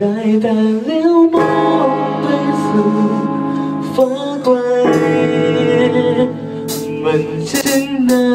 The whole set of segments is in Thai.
ได้แต่เลี้ยวมองไปสู่ฟ้าไกล มันจึงน่า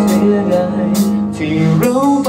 เสียดายที่เราไป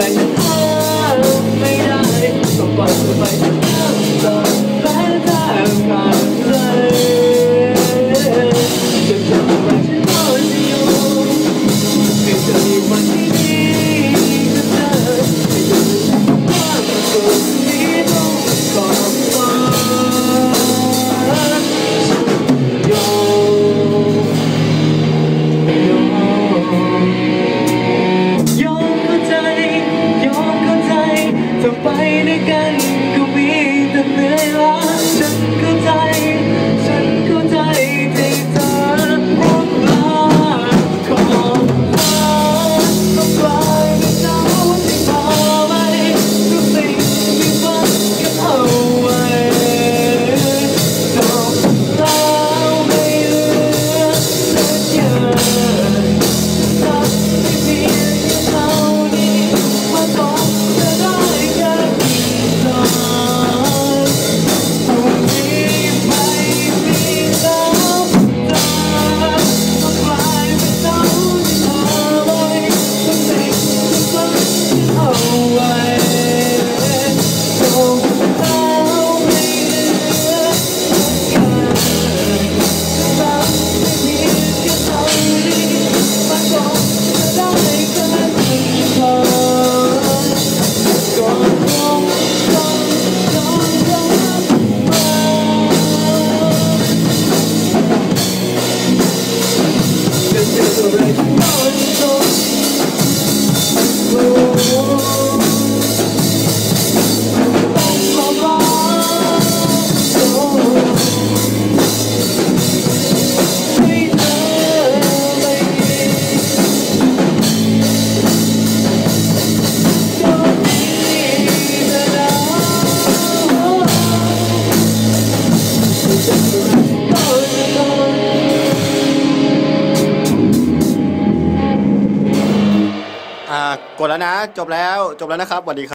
I'll be nice, I'll. just a regular กดแล้วนะ จบแล้ว จบแล้วนะครับสวัสดีครับ